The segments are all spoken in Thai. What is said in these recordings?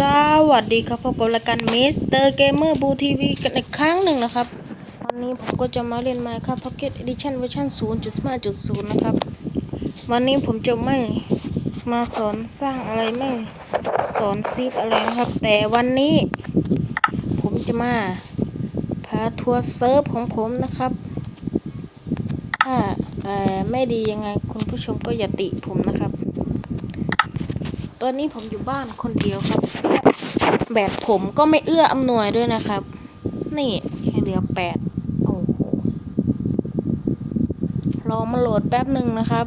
สวัสดีครับพบกับรายการมิสเตอร์เกมเมอร์บูทีวีกันอีกครั้งหนึ่งนะครับ วันนี้ผมก็จะมาเล่น Minecraft Pocket Edition เวอร์ชัน0.5.0 นะครับ วันนี้ผมจะไม่มาสอนสร้างอะไรไม่สอนซีฟอะไรนะครับ แต่วันนี้ ผมจะมา พาทัวร์เซิร์ฟของผมนะครับ ถ้าไม่ดียังไงคุณผู้ชมก็อย่าติผมนะครับ ตอนนี้ผมอยู่บ้านคนเดียวครับ แบบผมก็ไม่เอื้ออำนวยด้วยนะครับ นี่ให้เหลือแปดโอ้โหรอมาโหลดแป๊บหนึ่งนะครับ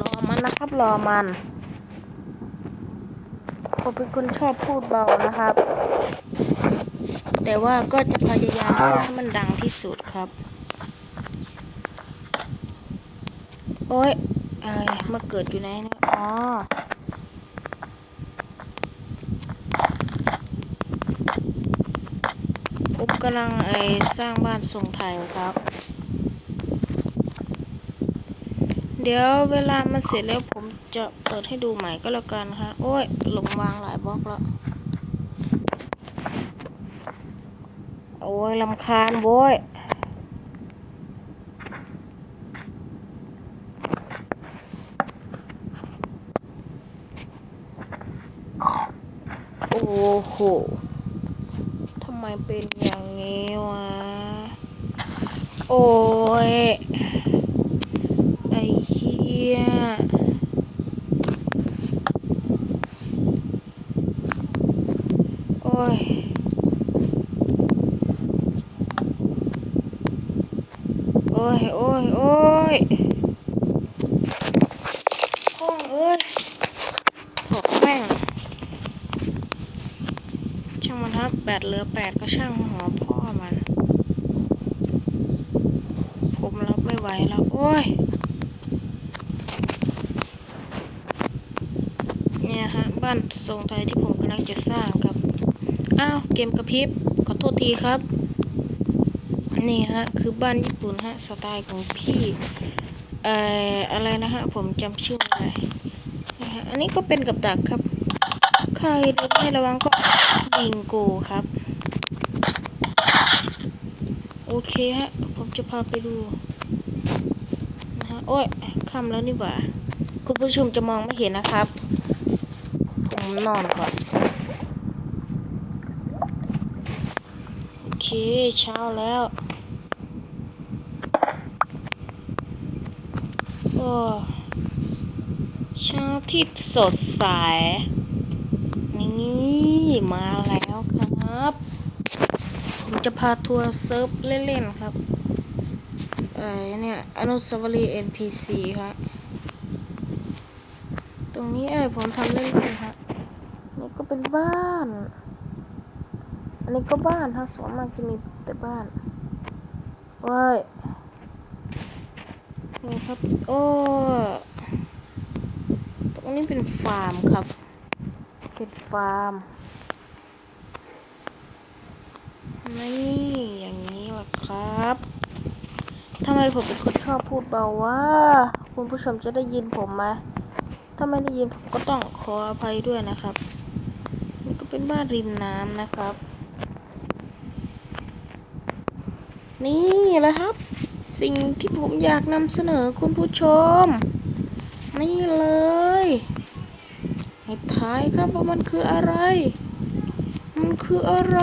รอมันนะครับรอมันผมเป็นคนชอบพูดเบานะครับ แต่ว่าก็จะพยายามให้มันดังที่สุดครับ โอ้ย อะไรมาเกิดอยู่ไหนเนี่ยอ๋อผมกำลังไอสร้างบ้านทรงไทยครับ เดี๋ยวเวลามันเสร็จแล้วผมจะเปิดให้ดูใหม่ก็แล้วกันค่ะโอ้ยหลงวางหลายบล็อกแล้วโอ้ยลำคาญโว้ย โอ้โหทำไมเป็นอย่างนี้วะ โอ้ย ไอ้เหี้ยโอ้ยโอ้ย โอ้ย โอ้ยห้องเอ้ยถกแม่ง ช่างมันครับแบตเหลือแปดก็ช่างหัวพ่อมัน ผมรับไม่ไหวแล้ว โอ้ย เนี่ยฮะ บ้านทรงไทยที่ผมกำลังจะสร้างครับ อ้าว เกมกระพริบ ขอโทษทีครับ นี่ฮะ คือบ้านญี่ปุ่นฮะ สไตล์ของพี่เอ่ออะไรนะฮะ ผมจำชื่อไม่ได้นะฮะอันนี้ก็เป็นกับดักครับ ใครดินไม่ระวังก็บิงโกครับ โอเคฮะ ผมจะพาไปดูนะฮะโอ้ยคำแล้วนี่หว่า คุณผู้ชมจะมองไม่เห็นนะครับ ผมนอนก่อน โอเค เช้าแล้วโอ้เช้าที่สดใส มาแล้วครับ ผมจะพาทัวร์เซิร์ฟเล่นๆครับเอ่อเนี่ยอนุสาวรีย์ NPC ครับ ตรงนี้เอ้ผมทำเล่นๆครับนี่ก็เป็นบ้าน อันนี้ก็บ้านถ้าสวนมากจะมีแต่บ้านเว้ยนี่ครับ โอ้ตรงนี้เป็นฟาร์มครับ เป็นฟาร์ม นี่อย่างนี้แหละครับทำไมผมเป็นคนชอบพูดเบาว่า คุณผู้ชมจะได้ยินผมไหมถ้าไม่ได้ยินผมก็ต้องขออภัยด้วยนะครับนี่ก็เป็นบ้านริมน้ำนะครับ นี่แหละครับ สิ่งที่ผมอยากนำเสนอคุณผู้ชม นี่เลยให้ทายครับว่ามันคืออะไร มันคืออะไร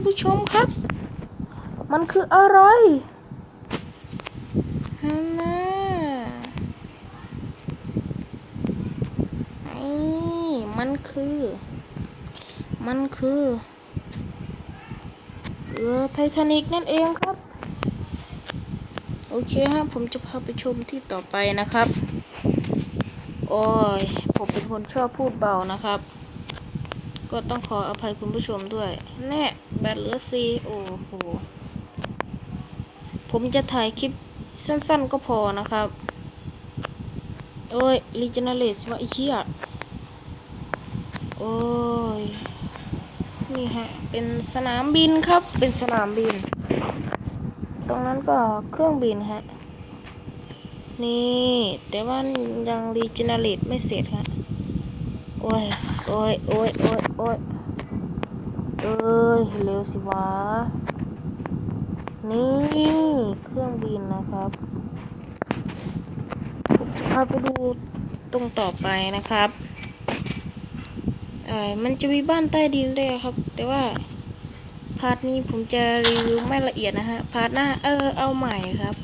คุณผู้ชมครับ มันคืออะไรฮันน่านี่มันคือ มันคือเรือไททานิกนั่นเองครับ โอเคฮะผมจะพาไปชมที่ต่อไปนะครับ โอ้ย ผมเป็นคนชอบพูดเบานะครับ ก็ต้องขออภัยคุณผู้ชมด้วย แน่แบตเหลือซีโอ้โห ผมจะถ่ายคลิปสั้นๆก็พอนะครับ โอ้ยรีเจเนเรตว่าไอ้เหี้ยโอ้ย นี่ฮะ เป็นสนามบินครับ เป็นสนามบิน ตรงนั้นก็เครื่องบินฮะ นี่ แต่ว่ายังรีเจเนเรตไม่เสร็จฮะ โอ้ย โอ้ย โอ้ย โอ้ย โอ้ย เอ้ย เร็วสิวะ นี่เครื่องบินนะครับพาไปดูตรงต่อไปนะครับเอ่อมันจะมีบ้านใต้ดินด้วยครับ แต่ว่า พาร์ทนี้ผมจะรีวิวไม่ละเอียดนะฮะ พาร์ทหน้าเออเอาใหม่ครับ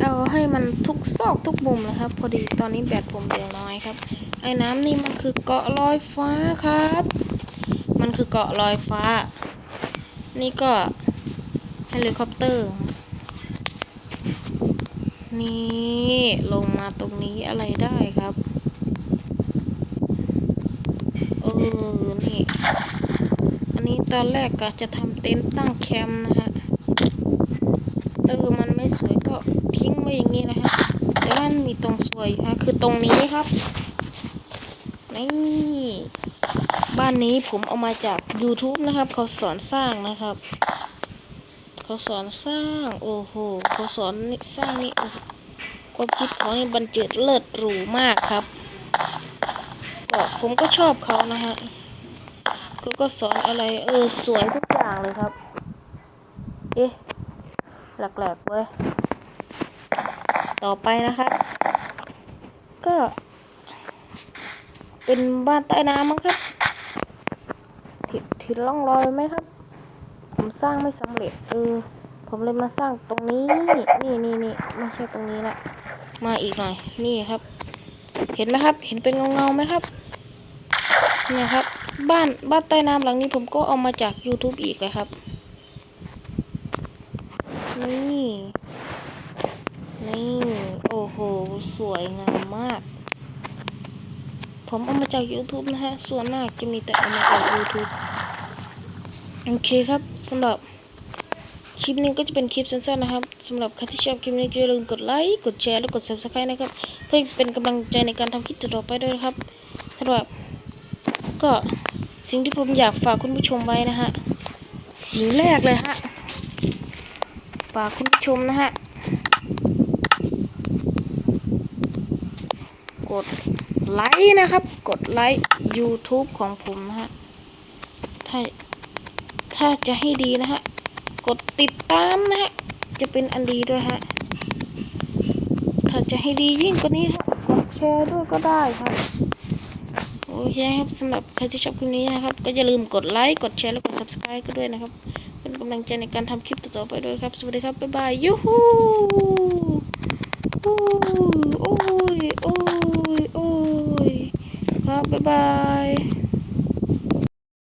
เอาให้มันทุกซอกทุกมุมนะครับ พอดีตอนนี้แบตผมเหลือน้อยครับ ไอ้น้ำนี่มันคือเกาะลอยฟ้าครับ มันคือเกาะลอยฟ้า นี่ก็เฮลิคอปเตอร์ นี่ลงมาตรงนี้อะไรได้ครับ เออ นี่ อันนี้ตอนแรกก็จะทำเต็นท์ตั้งแคมป์นะฮะ เออ มันไม่สวยก็ทิ้งไว้อย่างนี้นะฮะแต่ว่ามันมีตรงสวยอยู่ฮะ คือตรงนี้ครับ นี่ บ้านนี้ผมเอามาจาก YouTube นะครับ เขาสอนสร้างนะครับ เขาสอนสร้าง โอ้โหเขาสอนนี่สร้างนี่โอ้ความคิดเขานี่บันเจิดเลิศหรูมากครับก็ผมก็ชอบเขานะฮะเขาก็สอนอะไร เออสวยทุกอย่างเลยครับ เอ๊ะแหลกๆเว้ย ต่อไปนะครับ ก็ เป็นบ้านใต้น้ำมั้งครับถิถิร่องรอยไหมครับ ผมสร้างไม่สำเร็จเออผมเลยมาสร้างตรงนี้ นี่นี่นี่ไม่ใช่ตรงนี้ละมาอีกหน่อย นี่ครับ เห็นไหมครับ เห็นเป็นเงาเงาๆไหมครับเนี่ยครับ บ้านบ้านใต้น้ำหลังนี้ผมก็เอามาจาก YouTube อีกเลยครับ นี่ นี่ โอ้โห สวยงามมาก ผมเอามาจาก YouTube นะฮะ ส่วนมากจะมีแต่เอามาจาก YouTube โอเคครับสำหรับคลิปนี้ก็จะเป็นคลิปสั้นๆนะครับสำหรับใครที่ชอบคลิปนี้อย่าลืมกดไลค์กดแชร์และกด subscribe นะครับ เพื่อเป็นกำลังใจในการทำคลิปต่อไปด้วยนะครับสำหรับก็สิ่งที่ผมอยากฝากคุณผู้ชมไว้นะฮะสิ่งแรกเลยฮะฝากคุณผู้ชมนะฮะกด ไลค์นะครับ กดไลค์ YouTube ของผมนะฮะ ถ้า ถ้าจะให้ดีนะฮะ กดติดตามนะฮะ จะเป็นอันดีด้วยฮะ ถ้าจะให้ดียิ่งกว่านี้ฮะกดแชร์ด้วยก็ได้ครับ โอเคครับสำหรับใครที่ชอบคลิปนี้นะครับ ก็อย่าลืมกดไลค์ กดแชร์ และกด subscribe ก็ด้วยนะครับ เป็นกำลังใจในการทำคลิปต่อๆไปด้วยครับ สวัสดีครับ บ๊ายบาย ยูฮู โอ้ยโอ้ยโ